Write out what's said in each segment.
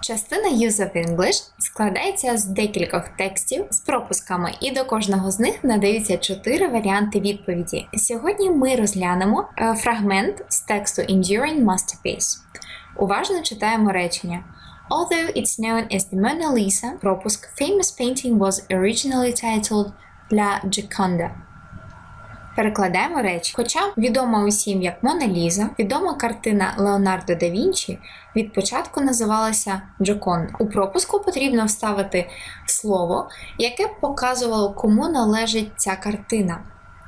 Частина Use of English складається з декількох текстів з пропусками, і до кожного з них надаються чотири варіанти відповіді. Сьогодні ми розглянемо е, фрагмент з тексту Enduring Masterpiece. Уважно читаємо речення. Although it's known as the Mona Lisa, пропуск famous painting was originally titled La Gioconda. Перекладаємо речі. Хоча відома усім як Мона Ліза, відома картина Леонардо да Вінчі від початку називалася Джоконда. У пропуску потрібно вставити слово, яке б показувало, кому належить ця картина,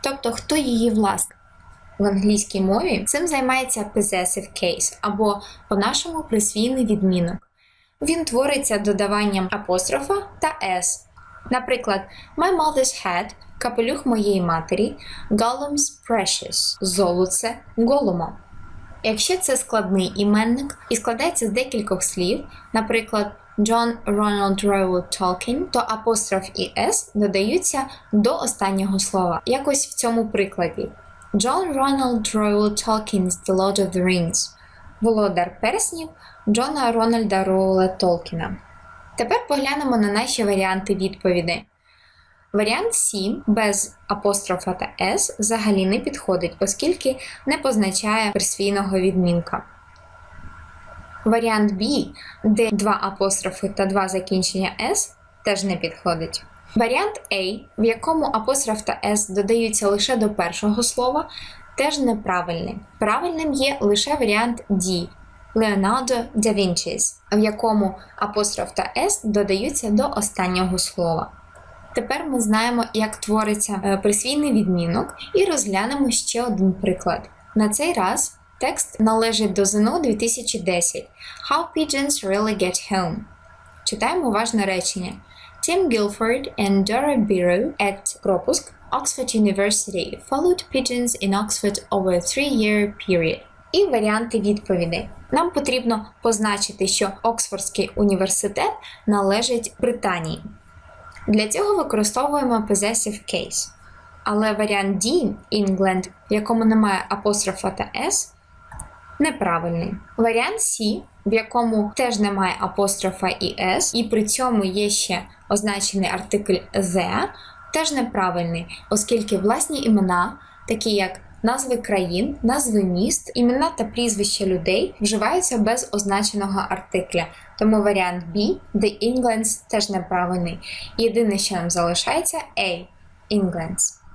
тобто хто її власник. В англійській мові цим займається possessive case або по-нашому присвійний відмінок. Він твориться додаванням апострофа та s. Наприклад, My mother's hat – капелюх моєї матері, Gollum's precious – золоце Голума. Якщо це складний іменник і складається з декількох слів, наприклад, John Ronald Reuel Tolkien, то апостроф і s додаються до останнього слова. Якось в цьому прикладі. John Ronald Reuel Tolkien's The Lord of the Rings Володар перснів Джона Рональда Роула Толкіна. Тепер поглянемо на наші варіанти відповідей. Варіант C без апострофа та S взагалі не підходить, оскільки не позначає присвійного відмінка. Варіант B, де два апострофи та два закінчення S, теж не підходить. Варіант A, в якому апостроф та S додаються лише до першого слова, теж неправильний. Правильним є лише варіант D Leonardo da Vinci's, в якому апостроф та S додаються до останнього слова. Тепер ми знаємо, як твориться е, присвійний відмінок, і розглянемо ще один приклад. На цей раз текст належить до ЗНО 2010 How Pigeons Really Get Home. Читаємо уважне речення. Tim Guilford and Dora Biro at пропуск Oxford University followed pigeons in Oxford over a three-year period. І варіанти відповідей. Нам потрібно позначити, що Оксфордський університет належить Британії. Для цього використовуємо possessive case. Але варіант D England, в якому немає апострофа та S, неправильний. Варіант C, в якому теж немає апострофа і S, і при цьому є ще означений артикль the, теж неправильний, оскільки власні імена, такі як назви країн, назви міст, імена та прізвища людей вживаються без означеного артикля. Тому варіант B, The Englands, теж неправильний. Єдине, що нам залишається A Englands.